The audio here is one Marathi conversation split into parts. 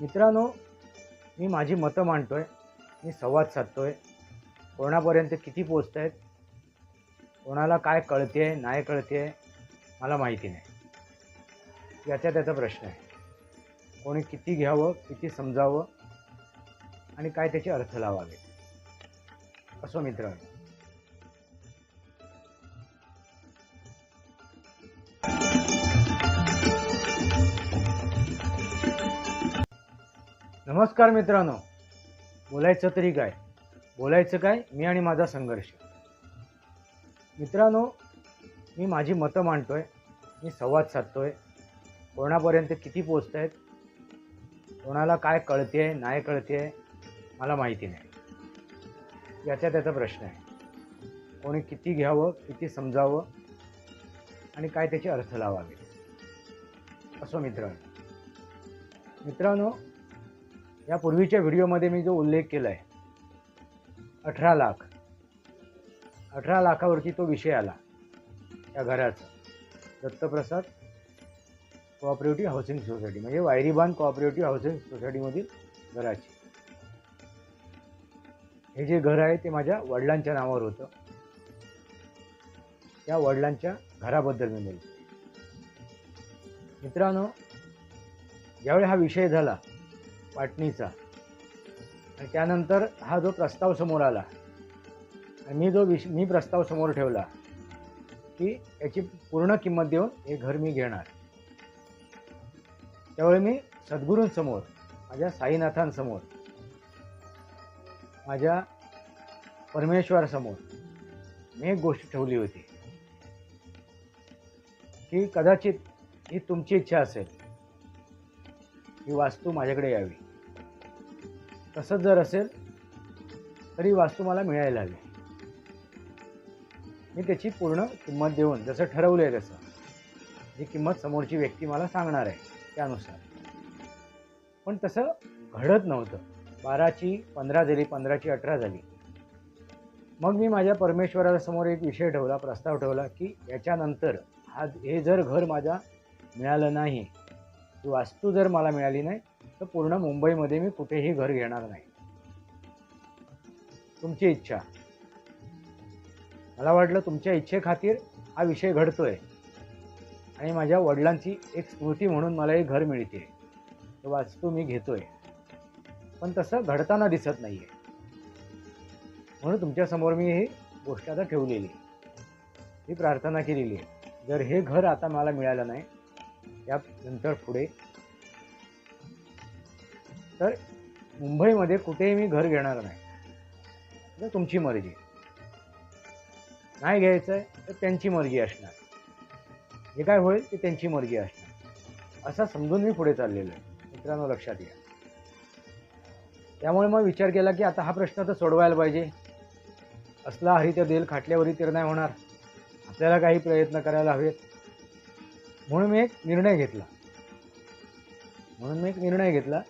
मित्रांनो मी माझी मतं मांडतोय मी संवाद साधतोय. कोणापर्यंत किती पोचत आहेत कोणाला काय कळते आहे नाही कळते आहे मला माहिती नाही. याचा त्याचा प्रश्न आहे. कोणी किती घ्यावं किती समजावं आणि काय त्याचे अर्थ लावावे. असो मित्रांनो. नमस्कार मित्रांनो. बोलायचं तरी काय? बोलायचं काय? मी आणि माझा संघर्ष. मित्रांनो मी माझी मतं मांडतोय. मी संवाद साधतोय. कोणापर्यंत किती पोचत आहेत कोणाला काय कळते नाही कळते मला माहिती नाही. याचा त्याचा प्रश्न आहे. कोणी किती घ्यावं किती समजावं आणि काय त्याचे अर्थ लावावे? असो मित्रांनो. मित्रांनो या पूर्वीच्या व्हिडिओमध्ये मी जो उल्लेख केला आहे अठरा लाख. अठरा लाखावरती तो विषय आला त्या घराचा. दत्तप्रसाद कोऑपरेटिव्ह हाऊसिंग सोसायटी म्हणजे वायरीबान कोऑपरेटिव्ह हाऊसिंग सोसायटीमधील घराची. हे जे घर आहे ते माझ्या वडिलांच्या नावावर होतं. त्या वडिलांच्या घराबद्दल मी बोलतो. मित्रांनो ज्यावेळी हा विषय झाला वाटणीचा. आणि त्यानंतर हा जो प्रस्ताव समोर आला आणि मी जो विष मी प्रस्ताव समोर ठेवला की याची पूर्ण किंमत देऊन हे घर मी घेणार. त्यावेळी मी सद्गुरूंसमोर माझ्या साईनाथांसमोर माझ्या परमेश्वरासमोर मी एक गोष्ट ठेवली होती की कदाचित ही तुमची इच्छा असेल ही वास्तू माझ्याकडे यावी. तसंच जर असेल तरी वास्तू मला मिळायला हवी. मी त्याची पूर्ण किंमत देऊन जसं ठरवलं आहे तसं जी किंमत समोरची व्यक्ती मला सांगणार आहे त्यानुसार. पण तसं घडत नव्हतं. बाराची पंधरा झाली पंधराची अठरा झाली. मग मी माझ्या परमेश्वरासमोर एक विषय ठेवला प्रस्ताव ठेवला की याच्यानंतर हा हे जर घर माझ्या मिळालं नाही ती वास्तू जर मला मिळाली नाही तर पूर्ण मुंबईमध्ये मी कुठेही घर घेणार नाही. तुमची इच्छा. मला वाटलं तुमच्या इच्छेखातीर हा विषय घडतोय. आणि माझ्या वडिलांची एक स्मृती म्हणून मला हे घर मिळते. तर वास्तू मी घेतोय. पण तसं घडताना दिसत नाही आहे म्हणून तुमच्यासमोर मी ही गोष्ट आता ठेवलेली. ही प्रार्थना केलेली आहे. जर हे घर आता मला मिळालं नाही यानंतर पुढे तर मुंबईमध्ये कुठेही मी घर घेणार नाही. तर तुमची मर्जी. नाही घ्यायचं आहे तर त्यांची मर्जी असणार. जे काय होईल ते त्यांची मर्जी असणार. असं समजून मी पुढे चाललेलो आहे. मित्रांनो लक्षात घ्या. त्यामुळे मग विचार केला की आता हा प्रश्न तर सोडवायला पाहिजे. असला हरित देल खाटल्यावरी तर नाही होणार. आपल्याला काही प्रयत्न करायला हवेत. म्हणून मी एक निर्णय घेतला. म्हणून मी एक निर्णय घेतला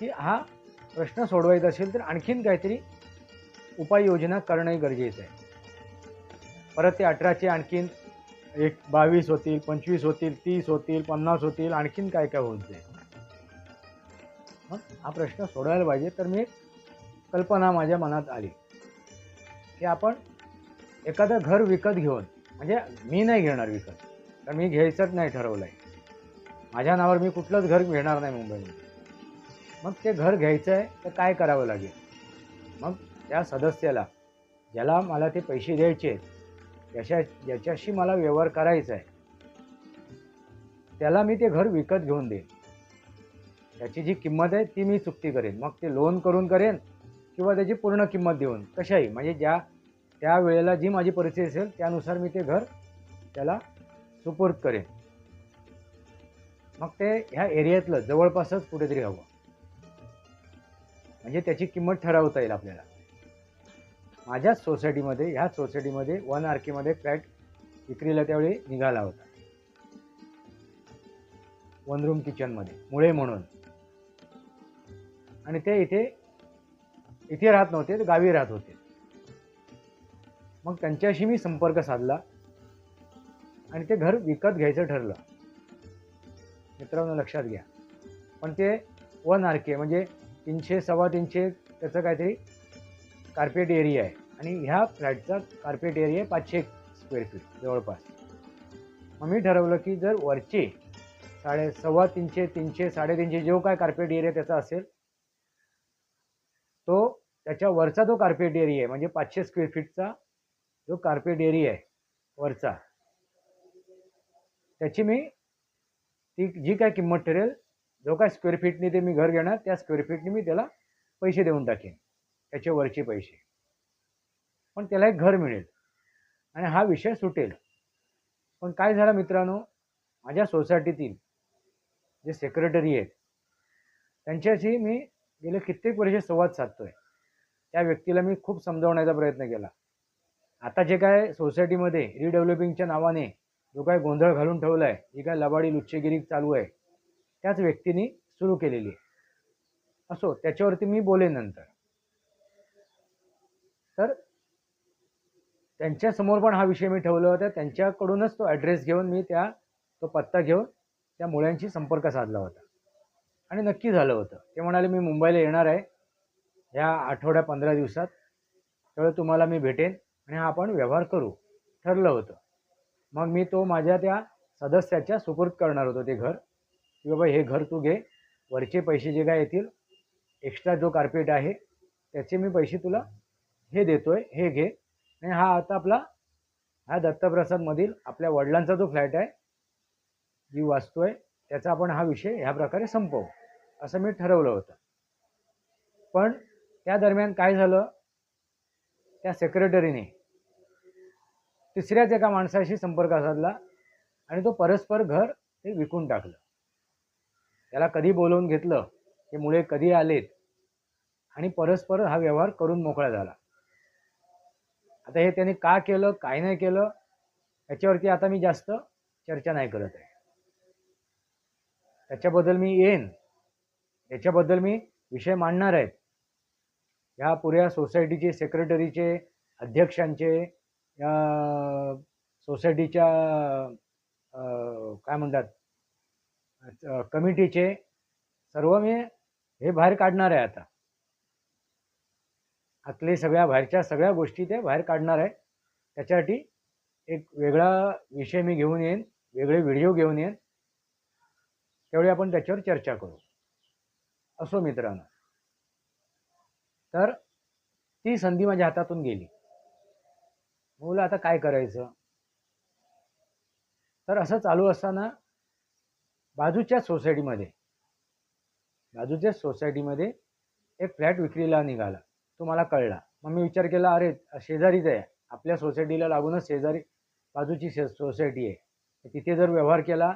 की हा प्रश्न सोडवायचा असेल तर आणखीन काहीतरी उपाययोजना करणंही गरजेचं आहे. परत ते अठराचे आणखीन एक बावीस होतील पंचवीस होतील तीस होतील पन्नास होतील आणखीन काय काय होत जाईल मग हा प्रश्न सोडवायला पाहिजे. तर मी एक कल्पना माझ्या मनात आली की आपण एखादं घर विकत घेऊन म्हणजे मी नाही घेणार विकत तर मी घ्यायचंच नाही ठरवलं आहे माझ्या नावावर मी कुठलंच घर घेणार नाही मुंबईमध्ये. मग ते घर घ्यायचं आहे तर काय करावं लागेल? मग त्या सदस्याला ज्याला मला ते पैसे द्यायचे आहेत ज्याच्या ज्याच्याशी मला व्यवहार करायचा आहे त्याला मी ते घर विकत घेऊन देईन. त्याची जी किंमत आहे ती मी चुकती करेन. मग ते लोन करून करेन किंवा त्याची पूर्ण किंमत देऊन कशाही. म्हणजे ज्या त्या वेळेला जी माझी परिस्थिती असेल त्यानुसार मी ते घर त्याला सुपूर्द करेन. मग ते ह्या एरियातलं जवळपासच कुठेतरी हवं. म्हणजे त्याची किंमत ठरवता येईल आपल्याला. माझ्याच सोसायटीमध्ये ह्या सोसायटीमध्ये वन आर केमध्ये फ्लॅट विक्रीला त्यावेळी निघाला होता. वन रूम किचनमध्ये मुळे म्हणून. आणि ते इथे इथे राहत नव्हते ते गावी राहत होते. मग त्यांच्याशी मी संपर्क साधला आणि ते घर विकत घ्यायचं ठरलं. मित्रांनो लक्षात घ्या. पण ते वन आर के म्हणजे तीनशे सव्वा तीनशे त्याचं काहीतरी कार्पेट एरिया आहे. आणि ह्या फ्लॅटचा कार्पेट एरिया आहे पाचशे स्क्वेअर फीट जवळपास. मग मी ठरवलं की जर वरचे साडे सव्वा तीनशे तीनशे साडेतीनशे जो काय कार्पेट एरिया त्याचा असेल तो त्याच्या वरचा जो कार्पेट एरिया आहे म्हणजे पाचशे स्क्वेअर फीटचा जो कार्पेट एरिया आहे वरचा त्याची मी ती जी काय किंमत ठरेल जो काय स्क्वेअर फीटने ते मी घर घेणार त्या स्क्वेअर फीटने मी त्याला पैसे देऊन टाकेन. त्याचे वरचे पैसे. पण त्याला एक घर मिळेल. आणि हा विषय सुटेल. पण काय झालं मित्रांनो? माझ्या सोसायटीतील जे सेक्रेटरी आहेत त्यांच्याशी मी गेले कित्येक वर्षे संवाद साधतो आहे त्या व्यक्तीला मी खूप समजावण्याचा प्रयत्न केला. आता जे काय सोसायटीमध्ये रिडेव्हलपिंगच्या नावाने जो काय गोंधळ घालून ठेवला आहे जी काय लबाडी लुच्चेगिरी चालू आहे त्याच व्यक्तीने सुरू केलेली आहे. असो त्याच्यावरती मी बोलेन नंतर. तर त्यांच्यासमोर पण हा विषय मी ठेवला होता. त्यांच्याकडूनच तो ॲड्रेस घेऊन मी त्या तो पत्ता घेऊन त्या मुळ्यांशी संपर्क साधला होता. आणि नक्की झालं होतं. ते म्हणाले मी मुंबईला येणार आहे. ह्या आठवड्या पंधरा दिवसात त्यावेळी तुम्हाला मी भेटेन आणि हा आपण व्यवहार करू. ठरलं होतं. मग मी तो माझ्या त्या सदस्याच्या सुपूर्द करणार होतो ते घर. की बाबा हे घर तू घे वरचे पैसे जे काय येतील एक्स्ट्रा जो कार्पेट आहे त्याचे मी पैसे तुला हे देतोय हे घे. आणि हा आता आपला हा दत्तप्रसादमधील आपल्या वडिलांचा जो फ्लॅट आहे जी वास्तू आहे त्याचा आपण हा विषय ह्या प्रकारे संपवू. असं मी ठरवलं होतं. पण त्या दरम्यान काय झालं? त्या सेक्रेटरीने तिसऱ्याच एका माणसाशी संपर्क साधला आणि तो परस्पर घर ते विकून टाकलं. त्याला कधी बोलवून घेतलं हे मुळे कधी आलेत? आणि परस्पर हा व्यवहार करून मोकळा झाला. आता हे त्याने का केलं काय नाही केलं याच्यावरती आता मी जास्त चर्चा नाही करत आहे. त्याच्याबद्दल मी येईन. याच्याबद्दल मी विषय मांडणार आहेत. ह्या पुऱ्या सोसायटीचे सेक्रेटरीचे अध्यक्षांचे या सोसायटीच्या काय म्हणतात कमिटीचे सर्व मी हे बाहेर काढणार आहे आता. आतले सगळ्या बाहेरच्या सगळ्या गोष्टी ते बाहेर काढणार आहे. त्याच्यासाठी एक वेगळा विषय मी घेऊन येईन वेगळे व्हिडिओ घेऊन येईन. त्यावेळी आपण त्याच्यावर चर्चा करू. असो मित्रांनो. तर ती संधी माझ्या हातातून गेली. मुलं आता काय करायचं? तर असं चालू असताना बाजूच्या सोसायटीमध्ये बाजूच्या सोसायटीमध्ये एक फ्लॅट विक्रीला निघाला. तो मला कळला. मग मी विचार केला अरे शेजारीच आहे. आपल्या सोसायटीला लागूनच शेजारी बाजूची शे सोसायटी आहे. तिथे जर व्यवहार केला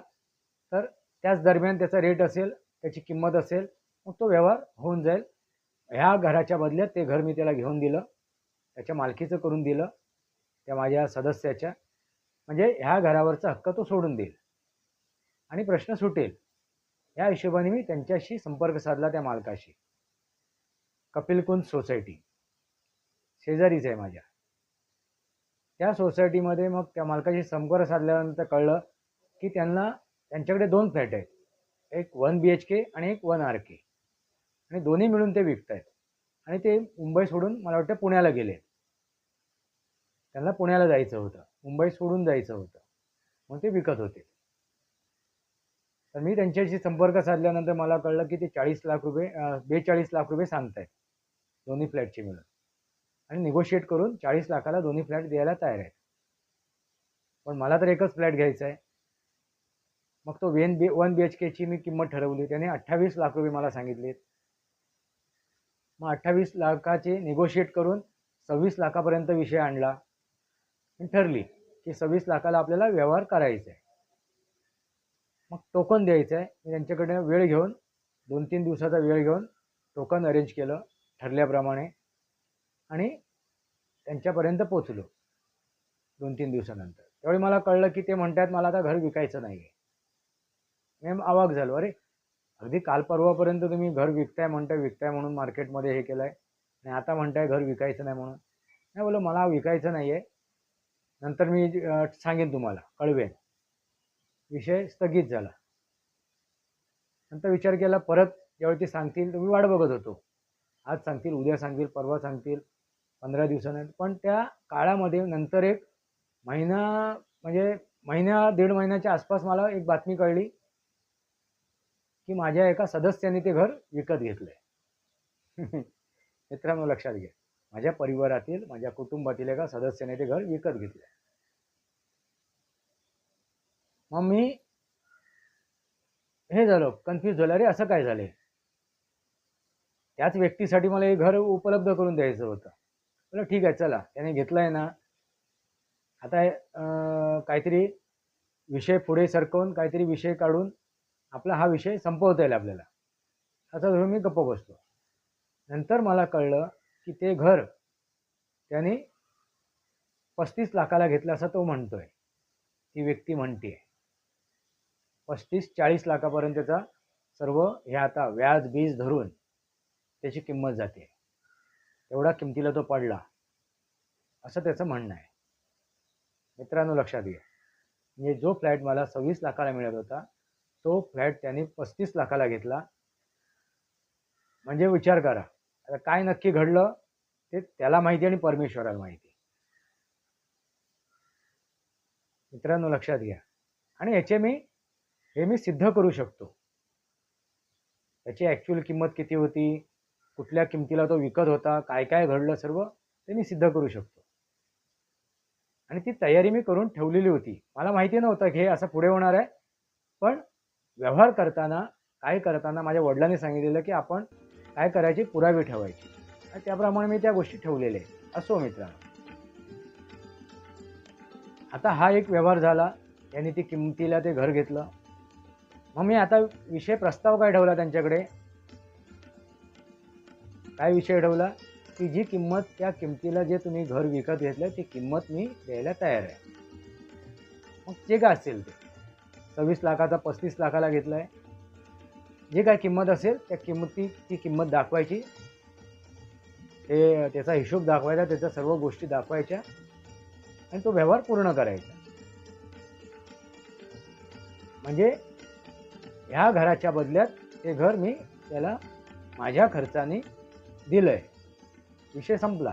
तर त्याच दरम्यान त्याचा रेट असेल त्याची किंमत असेल मग तो व्यवहार होऊन जाईल. ह्या घराच्या बदल्यात ते घर मी त्याला घेऊन दिलं. त्याच्या मालकीचं करून दिलं. त्या माझ्या सदस्याच्या. म्हणजे ह्या घरावरचा हक्क तो सोडून देईल. आणि प्रश्न सुटेल. या हिशोबाने मी त्यांच्याशी संपर्क साधला त्या मालकाशी. कपिलकुंज सोसायटी. शेजारीच आहे माझ्या. त्या सोसायटीमध्ये मग त्या मालकाशी संपर्क साधल्यानंतर कळलं की त्यांना त्यांच्याकडे दोन फ्लॅट आहेत. एक वन बी एच के आणि एक वन आर के आणि दोन्ही मिळून ते विकत आहेत आणि ते मुंबई सोडून मला वाटतं पुण्याला गेले त्यांना पुण्याला जायचं होतं. मुंबई सोडून जायचं होतं. मग ते विकत होते. तर मी त्यांच्याशी संपर्क साधल्यानंतर मला कळलं की ते चाळीस लाख रुपये बेचाळीस लाख रुपये सांगतायत. दोन्ही फ्लॅटचे मिळून. आणि निगोशिएट करून चाळीस लाखाला दोन्ही फ्लॅट द्यायला तयार आहेत. पण मला तर एकच फ्लॅट घ्यायचा आहे. मग तो वेन बी वन बी एच केची मी किंमत ठरवली. त्याने अठ्ठावीस लाख रुपये मला सांगितलेत. मग अठ्ठावीस लाखाचे निगोशिएट करून सव्वीस लाखापर्यंत विषय आणला. आणि ठरली की सव्वीस लाखाला आपल्याला व्यवहार करायचा आहे. मग टोकन द्यायचं आहे मी त्यांच्याकडे वेळ घेऊन दोन तीन दिवसाचा वेळ घेऊन टोकन अरेंज केलं ठरल्याप्रमाणे आणि त्यांच्यापर्यंत पोचलो दोन तीन दिवसानंतर. त्यावेळी मला कळलं की ते म्हणतात मला आता घर विकायचं नाही आहे मी अवाक झालो. अरे अगदी काल परवापर्यंत तुम्ही घर विकताय म्हणताय विकताय म्हणून मार्केटमध्ये हे केलं आहे आणि आता म्हणताय घर विकायचं नाही म्हणून. नाही बोलं मला विकायचं नाही आहे नंतर मी सांगेन तुम्हाला. कळवेन. विषय स्थगित झाला. नंतर विचार केला परत ज्यावेळी ते सांगतील मी वाट बघत होतो. आज सांगतील उद्या सांगतील परवा सांगतील पंधरा दिवसानंतर पण त्या काळामध्ये नंतर एक महिना म्हणजे महिन्या दीड महिन्याच्या आसपास मला एक बातमी कळली की माझ्या एका सदस्याने ते घर विकत घेतलंय. मित्रांनो लक्षात घ्या. माझ्या परिवारातील माझ्या कुटुंबातील एका सदस्याने ते घर विकत घेतलंय. मग मी हे झालो कन्फ्यूज झालं. अरे असं काय झालंय? त्याच व्यक्तीसाठी मला हे घर उपलब्ध करून द्यायचं होतं. म्हटलं ठीक आहे चला. त्याने घेतलं आहे ना. आता काहीतरी विषय पुढे सरकवून काहीतरी विषय काढून आपला हा विषय संपवता येईल आपल्याला. असं धरून मी गप्प बसतो नंतर मला कळलं की ते घर त्याने पस्तीस लाखाला घेतलं असं तो म्हणतोय. ती व्यक्ती म्हणते पस्तीस चाळीस लाखापर्यंतचा सर्व हे आता व्याज बीज धरून त्याची किंमत जाते. एवढा किमतीला तो पडला. असं त्याचं म्हणणं आहे. मित्रांनो लक्षात घ्या. म्हणजे जो फ्लॅट मला सव्वीस लाखाला मिळत होता तो फ्लॅट त्याने पस्तीस लाखाला घेतला. म्हणजे विचार करा. आता काय नक्की घडलं ते त्याला माहिती आणि परमेश्वराला माहिती. मित्रांनो लक्षात घ्या. आणि याचे मी हे मी सिद्ध करू शकतो. त्याची ॲक्च्युअल किंमत किती होती? कुठल्या किमतीला तो विकत होता? काय काय घडलं सर्व ते मी सिद्ध करू शकतो. आणि ती तयारी मी करून ठेवलेली होती. मला माहिती नव्हतं की हे असं पुढे होणार आहे. पण व्यवहार करताना काय करताना माझ्या वडिलांनी सांगितलेलं की आपण काय करायची पुरावे ठेवायची. आणि त्याप्रमाणे मी त्या गोष्टी ठेवलेल्या आहेत. असो मित्रांनो. आता हा एक व्यवहार झाला. यांनी ती किमतीला ते घर घेतलं. मग मी आता विषय प्रस्ताव काय ठेवला त्यांच्याकडे? काय विषय ठेवला? की जी किंमत त्या किमतीला जे तुम्ही घर विकत घेतलं ती किंमत मी द्यायला तयार आहे. मग जे काय असेल ते. सव्वीस लाखाचा पस्तीस लाखाला घेतलं आहे जे काय किंमत असेल त्या किंमती ती किंमत दाखवायची. ते त्याचा हिशोब दाखवायचा त्याच्या सर्व गोष्टी दाखवायच्या. आणि तो व्यवहार पूर्ण करायचा. म्हणजे ह्या घराच्या बदल्यात ते घर मी त्याला माझ्या खर्चाने दिलं आहे विषय संपला.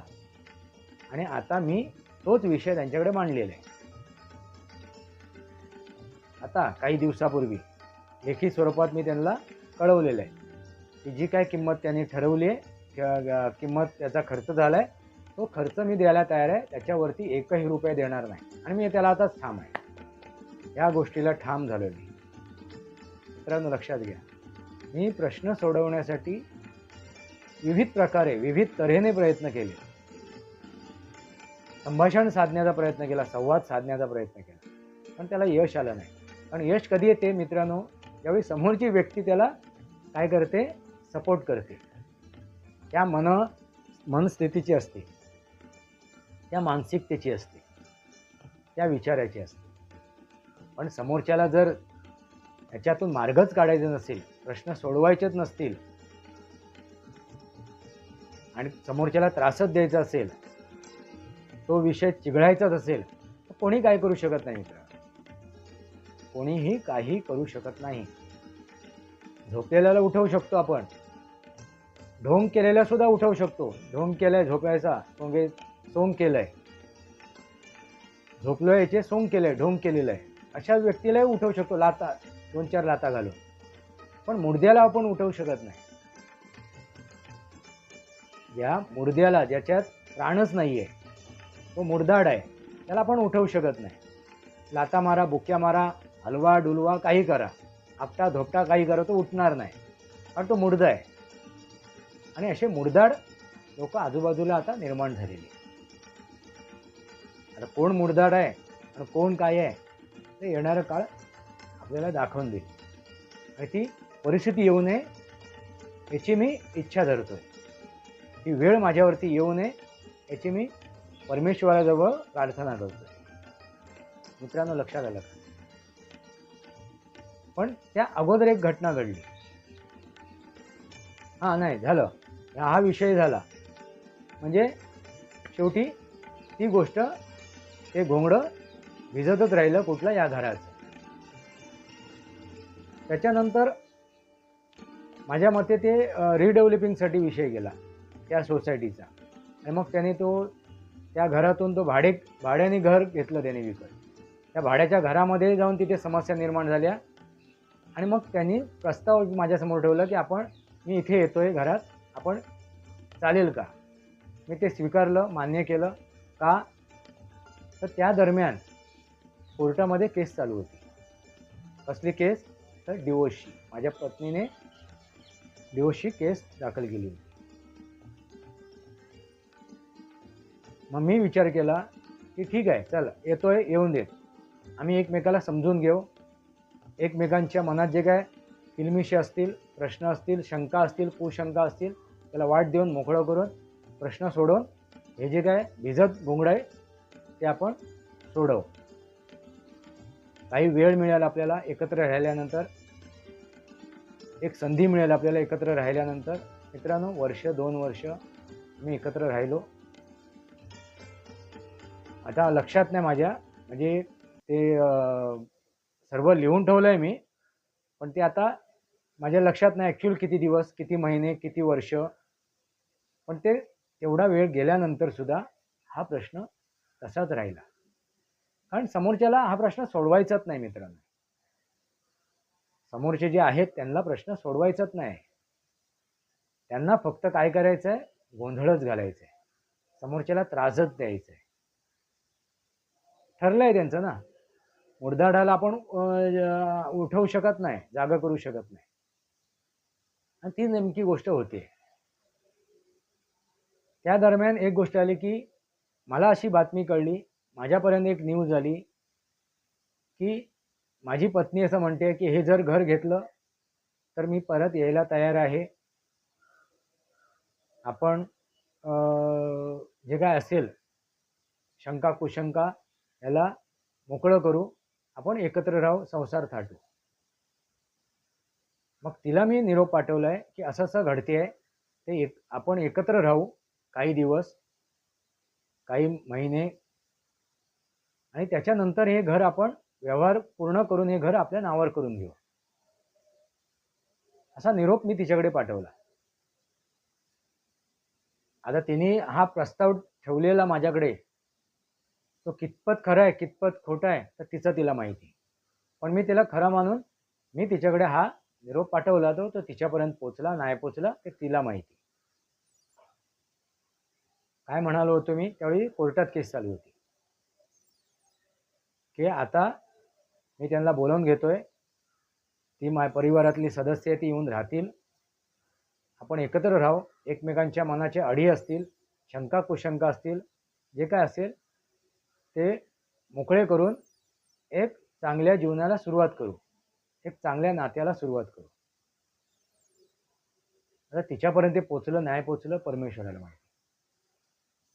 आणि आता मी तोच विषय त्यांच्याकडे मांडलेला आहे. आता काही दिवसापूर्वी लेखी स्वरूपात मी त्यांना कळवलेलं आहे. की जी काय किंमत त्यांनी ठरवली आहे किंमत त्याचा खर्च झाला आहे तो खर्च मी द्यायला तयार आहे. त्याच्यावरती एकही रुपये देणार नाही. आणि मी त्याला आताच ठाम आहे. या गोष्टीला ठाम झालो मी. मित्रांनो लक्षात घ्या. मी प्रश्न सोडवण्यासाठी विविध प्रकारे विविध तऱ्हेने प्रयत्न केले. संभाषण साधण्याचा प्रयत्न केला संवाद साधण्याचा प्रयत्न केला. पण त्याला यश आलं नाही. पण यश कधी येते मित्रांनो? ज्यावेळी समोरची व्यक्ती त्याला काय करते? सपोर्ट करते. त्या मन मनस्थितीची असते. त्या मानसिकतेची असते. त्या विचाराची असते. पण समोरच्याला जर याच्यातून मार्गच काढायचे नसेल प्रश्न सोडवायचेच नसतील आणि समोरच्याला त्रासच द्यायचा असेल तो विषय चिघळायचाच असेल तर कोणी काय करू शकत नाही मित्र कोणीही काही करू शकत नाही. झोपलेल्याला उठवू शकतो आपण. ढोंग केलेला सुद्धा उठवू शकतो. ढोंग केलाय झोपायचा सोंगे सोंग केलंय. झोपलो याचे सोंग केलंय ढोंग केलेलं आहे अशा व्यक्तीलाही उठवू शकतो. लाता दोन चार लाता घालून. पण मुडद्याला आपण उठवू शकत नाही. या मुडद्याला ज्याच्यात प्राणच नाही आहे तो मुडदाड आहे त्याला आपण उठवू शकत नाही. लाता मारा बुक्या मारा हलवा डुलवा काही करा. आपटा धोपटा काही करा तो उठणार नाही. कारण तो मुडदा आहे. आणि असे मुडदाड लोक आजूबाजूला आता निर्माण झालेली आता कोण मुडदाड आहे आणि कोण काय आहे ते येणारं काळ आपल्याला दाखवून देईल आणि ती परिस्थिती येऊ नये याची मी इच्छा धरतोय. ती वेळ माझ्यावरती येऊ नये याची मी परमेश्वराजवळ प्रार्थना करतोय. मित्रांनो लक्षात आलं का? पण त्या अगोदर एक घटना घडली. हां नाही झालं. हा विषय झाला. म्हणजे शेवटी ती गोष्ट ते घोंगडं भिजतच राहिलं कुठलं या घराचं. त्याच्यानंतर माझ्या मते ते रिडेव्हलपिंगसाठी विषय गेला त्या सोसायटीचा आणि मग त्याने तो त्या घरातून तो भाडे भाड्याने घर घेतलं त्याने विकत. त्या भाड्याच्या घरामध्ये जाऊन तिथे समस्या निर्माण झाल्या. आणि मग त्यांनी प्रस्ताव माझ्यासमोर ठेवला की आपण मी इथे येतो आहे घरात आपण चालेल का? मी ते स्वीकारलं मान्य केलं. का? तर त्या दरम्यान कोर्टामध्ये केस चालू होती. कसली केस? तर डिवोर्सची माझ्या पत्नीने डिवोर्सची केस दाखल केली. होती मग मी विचार केला की ठीक आहे चल येतोय येऊन देत आम्ही एकमेकाला समजून घेऊ. एकमेकांच्या मनात जे काय किलमिशी असतील प्रश्न असतील शंका असतील कुशंका असतील त्याला वाट देऊन मोकळं करून प्रश्न सोडवून हे जे काय भिजत घोंगडं आहे ते आपण सोडवू. काही वेळ मिळेल आपल्याला एकत्र राहिल्यानंतर एक संधी मिळेल आपल्याला एकत्र राहिल्यानंतर. मित्रांनो वर्ष दोन वर्ष मी एकत्र राहिलो. आता लक्षात नाही माझ्या म्हणजे ते सर्व लिहून ठेवलं आहे मी पण ते आता माझ्या लक्षात नाही ॲक्च्युअल किती दिवस किती महिने किती वर्ष. पण ते तेवढा वेळ गेल्यानंतर सुद्धा हा प्रश्न तसाच राहिला. कारण समोरच्याला हा प्रश्न सोडवायचाच नाही मित्रांनो. समोरचे जे आहेत त्यांना प्रश्न सोडवायचाच नाही. त्यांना फक्त काय करायचं आहे गोंधळच घालायचं आहे समोरच्याला त्रासच द्यायचा आहे ठरलं आहे त्यांचं ना. मुडदाडाला आपण उठवू शकत नाही जागा करू शकत नाही. आणि ती नेमकी गोष्ट होते. त्या दरम्यान एक गोष्ट आली की मला अशी बातमी कळली माझ्यापर्यंत एक न्यूज आली की माझी पत्नी असं म्हणते की हे जर घर घेतलं तर मी परत यायला तयार आहे. आपण जे काय असेल शंका कुशंका याला मोकळं करू आपण एकत्र राहू संसार थाटू. मग तिला मी निरोप पाठवला आहे की असं असं घडते आहे ते एक आपण एकत्र राहू काही दिवस काही महिने आणि त्याच्यानंतर हे घर आपण व्यवहार पूर्ण करून हे घर आपल्या नावावर करून घेऊ. असा निरोप मी तिच्याकडे पाठवला. आता तिने हा प्रस्ताव ठेवलेला माझ्याकडे. तो कितपत खरा आहे कितपत खोटा आहे तर तिचं तिला माहिती. पण मी तिला खरं मानून मी तिच्याकडे हा निरोप पाठवला तो तो तिच्यापर्यंत पोचला नाही पोचला ते तिला माहिती. काय म्हणालो होतो मी? त्यावेळी कोर्टात केस चालू होती. की आता मी त्यांना बोलावून घेतोय. ती मा परिवारातली सदस्य ती येऊन राहतील. आपण एकत्र राहू. एकमेकांच्या मनाचे अडी असतील शंका कुशंका असतील जे काय असेल ते मोकळे करून एक चांगल्या जीवनाला सुरुवात करू. एक चांगल्या नात्याला सुरुवात करू. आता तिच्यापर्यंत पोचलं नाही पोचलं परमेश्वराला माहिती.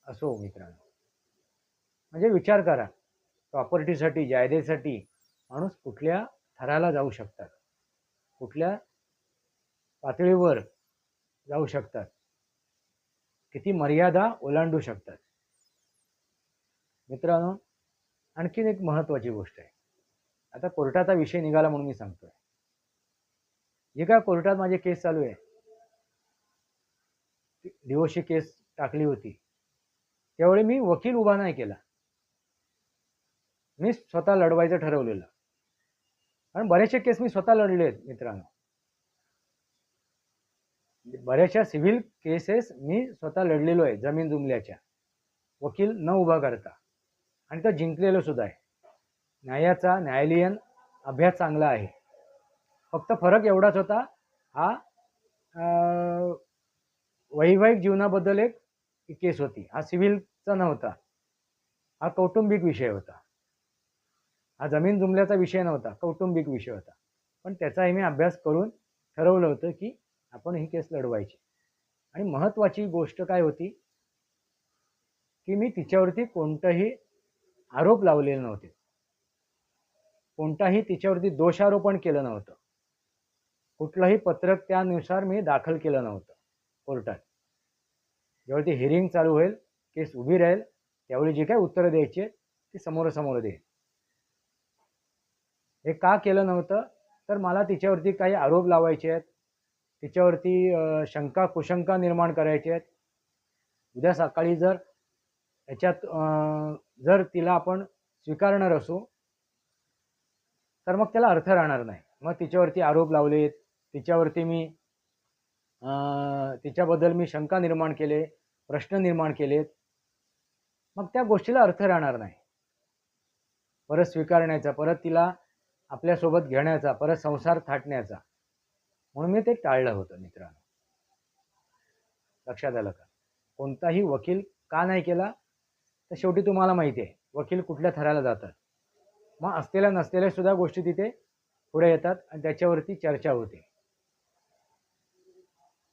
असो मित्रांनो. म्हणजे विचार करा. प्रॉपर्टीसाठी जायदेसाठी माणूस कुठल्या थराला जाऊ शकतात? कुठल्या पातळीवर जाऊ शकतात? किती मर्यादा ओलांडू शकतात? मित्रांनो आणखीन एक महत्त्वाची गोष्ट आहे. आता कोर्टाचा विषय निघाला म्हणून मी सांगतोय. जे काय कोर्टात माझी केस चालू आहे डिओशी केस टाकली होती. त्यावेळी मी वकील उभा नाही केला. मी स्वतः लढवायचं ठरवलेलं. कारण बरेचसे केस मी स्वतः लढले आहेत मित्रांनो. बऱ्याचशा सिव्हिल केसेस मी स्वतः लढलेलो आहे जमीन जुमल्याच्या. वकील न उभा करता. आणि तो जिंकलेलं सुद्धा आहे. न्यायाचा न्यायालयीन अभ्यास चांगला आहे. फक्त फरक एवढाच होता हा वैवाहिक जीवनाबद्दल एक केस होती. हा सिव्हिलचा नव्हता. हा कौटुंबिक विषय होता. हा जमीन जुमल्याचा विषय नव्हता कौटुंबिक विषय होता. पण त्याचाही मी अभ्यास करून ठरवलं होतं की आपण ही केस लढवायची. आणि महत्त्वाची गोष्ट काय होती? की मी तिच्यावरती कोणताही आरोप लावलेले नव्हते. कोणताही तिच्यावरती दोषारोपण केलं नव्हतं. कुठलंही पत्रक त्यानुसार मी दाखल केलं नव्हतं कोर्टात. ज्यावेळी ती हिअरिंग चालू होईल केस उभी राहील त्यावेळी जे काय उत्तरं द्यायची आहेत ती समोरासमोर देईल. हे का केलं नव्हतं? तर मला तिच्यावरती काही आरोप लावायचे आहेत. तिच्यावरती शंका कुशंका निर्माण करायचे आहेत. उद्या सकाळी जर याच्यात जर तिला आपण स्वीकारणार असू तर मग त्याला अर्थ राहणार नाही. मग तिच्यावरती आरोप लावलेत. तिच्यावरती मी तिच्याबद्दल मी शंका निर्माण केले प्रश्न निर्माण केलेत. मग त्या गोष्टीला अर्थ राहणार नाही. परत स्वीकारण्याचा परत तिला आपल्यासोबत घेण्याचा परत संसार थाटण्याचा. म्हणून मी ते टाळलं होतं मित्रांनो. लक्षात आलं का? कोणताही वकील का नाही केला? तर शेवटी तुम्हाला माहिती आहे वकील कुठल्या थराला जातात? मग असलेल्या नसलेल्या सुद्धा गोष्टी तिथे पुढे येतात आणि त्याच्यावरती चर्चा होते.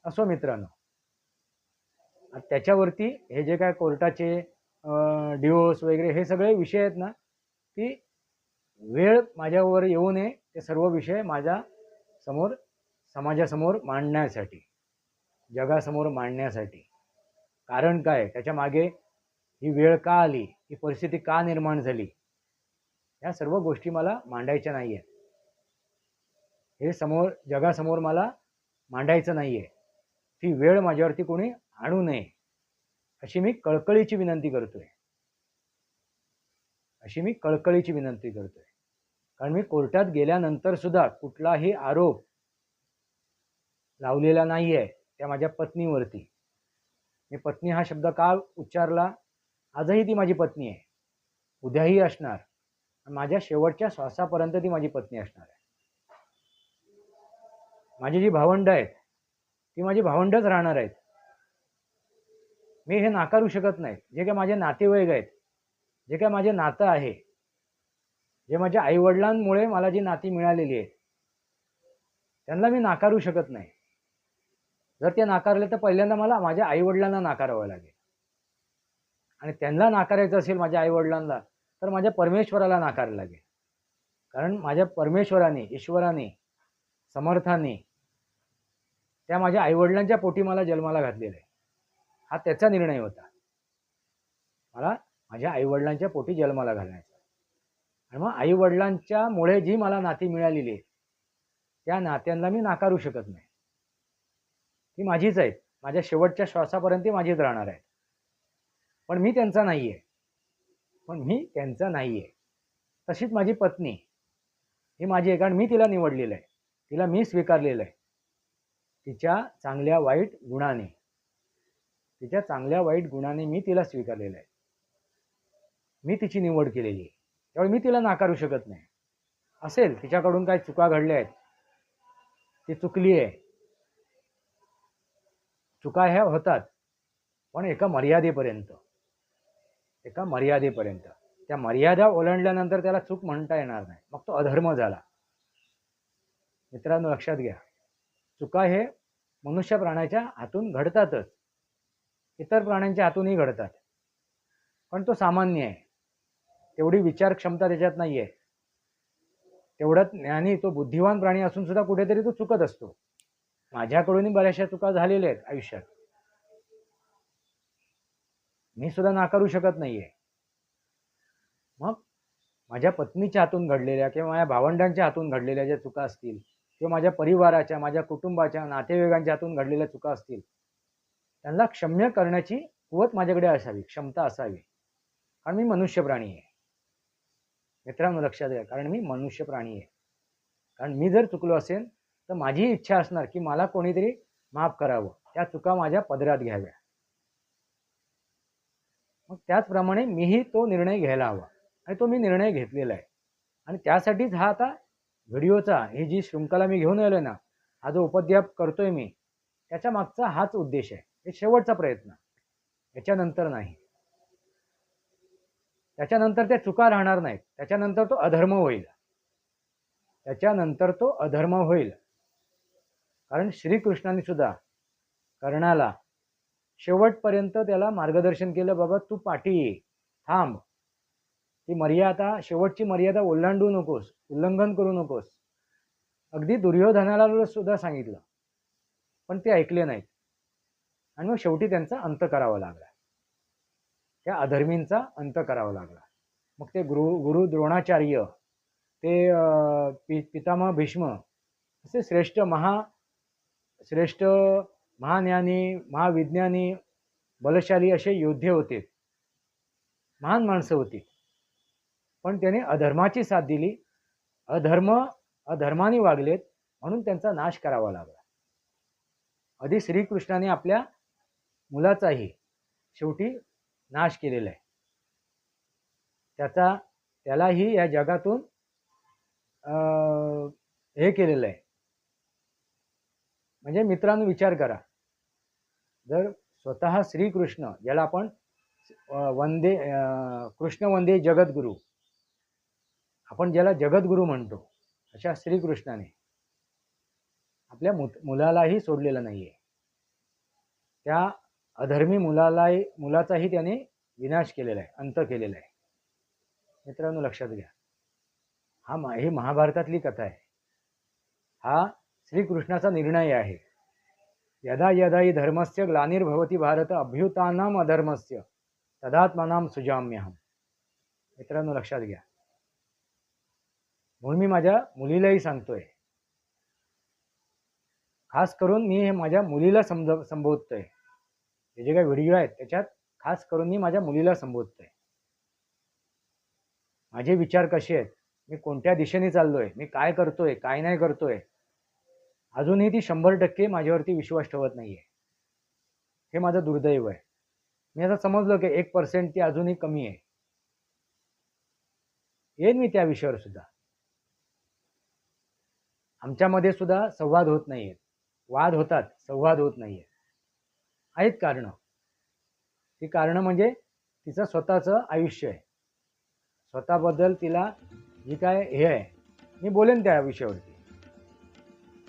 असो मित्रांनो. त्याच्यावरती हे जे काय कोर्टाचे डिओस वगैरे हे सगळे विषय आहेत ना ती वेळ माझ्यावर येऊ नये ते सर्व विषय माझ्यासमोर समाजासमोर मांडण्यासाठी जगासमोर मांडण्यासाठी. कारण काय? त्याच्यामागे ही वेळ का आली? ही परिस्थिती का निर्माण झाली? ह्या सर्व गोष्टी मला मांडायच्या नाही आहेत हे समोर जगासमोर मला मांडायचं नाही आहे ती वेळ माझ्यावरती कोणी आणू नये अशी मी कळकळीची विनंती करतोय. अशी मी कळकळीची विनंती करतोय. कारण मी कोर्टात गेल्यानंतर सुद्धा कुठलाही आरोप लावलेला नाही आहे त्या माझ्या पत्नीवरती. मी पत्नी हा शब्द का उच्चारला? आजही ती माझी पत्नी आहे. उद्याही असणार. माझ्या शेवटच्या श्वासापर्यंत ती माझी पत्नी असणार आहे. माझी जी भावंड आहेत ती माझी भावंडच राहणार आहेत. मी हे नाकारू शकत नाही जे काय माझे नातेवाईक आहेत जे काय माझे नातं आहे जे माझ्या आईवडिलांमुळे मला जी नाती मिळालेली आहेत त्यांना मी नाकारू शकत नाही. जर ते नाकारले तर पहिल्यांदा मला माझ्या आईवडिलांना नाकारावं लागेल. आणि त्यांना नाकारायचं असेल माझ्या आईवडिलांना तर माझ्या परमेश्वराला नाकारायला लागेल. कारण माझ्या परमेश्वराने ईश्वराने समर्थाने त्या माझ्या आईवडिलांच्या पोटी मला जन्माला घातलेलं आहे. हा त्याचा निर्णय होता. मला माझ्या आईवडिलांच्या पोटी जन्माला घालण्याचा आणि मग आईवडिलांच्या मुळे जी मला नाती मिळालेली आहे त्या नात्यांना मी नाकारू शकत नाही. ती माझीच आहेत. माझ्या शेवटच्या श्वासापर्यंत माझीच राहणार आहेत. पण मी त्यांचा नाही आहे. पण मी त्यांचा नाही आहे. तशीच माझी पत्नी. ही माझी आहे. कारण मी तिला निवडलेलं आहे. तिला मी स्वीकारलेलं आहे. तिच्या चांगल्या वाईट गुणाने. तिच्या चांगल्या वाईट गुणाने मी तिला स्वीकारलेलं आहे. मी तिची निवड केलेली आहे. त्यामुळे मी तिला नाकारू शकत नाही. असेल तिच्याकडून काही चुका घडल्या आहेत. ती चुकली आहे. चुका ह्या होतात पण एका मर्यादेपर्यंत. एका मर्यादेपर्यंत. त्या मर्यादा ओलांडल्यानंतर त्याला चूक म्हणता येणार नाही. मग तो अधर्म झाला. मित्रांनो लक्षात घ्या. चुका हे मनुष्य प्राण्याच्या हातून घडतातच. इतर प्राण्यांच्या हातूनही घडतात. पण तो सामान्य आहे. तेवढी विचार क्षमता त्याच्यात नाही आहे तेवढं ज्ञानी तो बुद्धिवान प्राणी असून सुद्धा कुठेतरी तो चुकत असतो. माझ्याकडूनही बऱ्याचशा चुका झालेल्या आहेत आयुष्यात. मी सुद्धा नाकारू शकत नाहीये. मग माझ्या पत्नीच्या हातून घडलेल्या किंवा माझ्या भावंडांच्या हातून घडलेल्या ज्या चुका असतील किंवा माझ्या परिवाराच्या माझ्या कुटुंबाच्या नातेवाईकांच्या हातून घडलेल्या चुका असतील त्यांना क्षम्य करण्याची कुवत माझ्याकडे असावी क्षमता असावी. कारण मी मनुष्य प्राणी आहे. मित्रांनो लक्षात घ्या कारण मी मनुष्य प्राणी आहे. कारण मी जर चुकलो असेल तर माझी इच्छा असणार की मला कोणीतरी माफ करावं. त्या चुका माझ्या पदरात घ्याव्या. मग त्याचप्रमाणे मीही तो निर्णय घ्यायला हवा. आणि तो मी निर्णय घेतलेला आहे. आणि त्यासाठीच हा आता व्हिडिओचा ही जी शृंखला मी घेऊन आलो ना हा जो उपद्याप करतोय मी त्याच्या मागचा हाच उद्देश आहे. हे शेवटचा प्रयत्न. याच्यानंतर नाही. त्याच्यानंतर त्या चुका राहणार नाहीत. त्याच्यानंतर तो अधर्म होईल. त्याच्यानंतर तो अधर्म होईल. कारण श्रीकृष्णाने सुद्धा कर्णाला शेवटपर्यंत त्याला मार्गदर्शन केलं बाबा तू पाठी ये थांब. ती मर्यादा शेवटची मर्यादा ओलांडू नकोस उल्लंघन करू नकोस. अगदी दुर्योधनाला सुद्धा सांगितलं. पण ते ऐकले नाहीत. आणि मग शेवटी त्यांचा अंत करावा लागला. त्या अधर्मींचा अंत करावा लागला. मग ते गुरु गुरु द्रोणाचार्य ते पि पितामह भीष्म असे श्रेष्ठ महा श्रेष्ठ महाज्ञानी महाविज्ञानी बलशाली असे योद्धे होते. महान माणसं होती. पण त्याने अधर्माची साथ दिली. अधर्म अधर्माने वागलेत म्हणून त्यांचा नाश करावा लागला. आधी श्रीकृष्णाने आपल्या मुलाचाही शेवटी नाश केलेला आहे. त्याचा त्यालाही या जगातून अं, हे केलेलं आहे. म्हणजे मित्रांनो विचार करा. जर स्वतः श्रीकृष्ण ज्याला आपण वंदे अं, कृष्ण वंदे जगद्गुरू आपण ज्याला जगद्गुरू म्हणतो अशा श्रीकृष्णाने आपल्या मु मुलालाही सोडलेलं नाही आहे त्या अधर्मी मुलालाही मुलाचाही त्याने विनाश केलेला आहे अंत केलेला आहे. मित्रांनो लक्षात घ्या. हा मा ही महाभारतातली कथा आहे. हा श्रीकृष्णाचा निर्णय आहे. यदा यदा ही धर्मस्य ग्लानिर्भवती भारत अभ्युतानाम अधर्मस्य तदात्मानाम सुजाम्यहम. मित्रांनो लक्षात घ्या. म्हणून मी माझ्या मुलीलाही सांगतोय. खास करून मी हे माझ्या मुलीला समज संबोधतोय. हे जे काही व्हिडिओ आहेत त्याच्यात खास करून मी माझ्या मुलीला संबोधतोय. माझे विचार कसे आहेत? मी कोणत्या दिशेने चाललोय? मी काय करतोय? काय नाही करतोय? अजूनही ती शंभर टक्के माझ्यावरती विश्वास ठेवत नाहीये. हे माझं दुर्दैव आहे. मी असं समजलो की एक पर्सेंट ती अजूनही कमी आहे. येईन मी त्या विषयावर सुद्धा. आमच्यामध्ये सुद्धा संवाद होत नाहीयेत. वाद होतात संवाद होत नाहीये आहेत कारणं. ती कारणं म्हणजे तिचं स्वतःचं आयुष्य आहे. स्वतःबद्दल तिला जी काय हे आहे मी बोलेन त्या विषयावरती.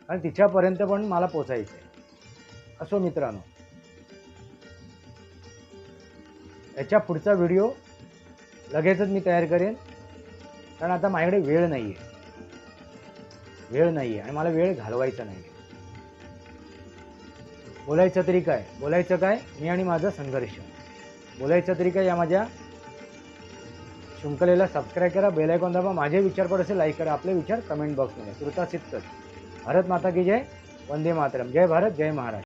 कारण तिच्यापर्यंत पण मला पोचायचं आहे असो मित्रांनो. याच्या पुढचा व्हिडिओ लगेचच मी तयार करेन. कारण आता माझ्याकडे वेळ नाही आहे वेळ नाही आहे आणि मला वेळ घालवायचा नाही आहे बोलायचं तरी काय? बोलायचं काय? मी आणि माझा संघर्ष. बोलायचं तरी काय या माझ्या शृंखलेला सबस्क्राईब करा बेल आयकॉन दाबा माझे विचार पड असेल लाईक करा. आपले विचार कमेंट बॉक्समध्ये कृता कर भारत माता की जय. वंदे मातरम. जय भारत जय महाराष्ट्र.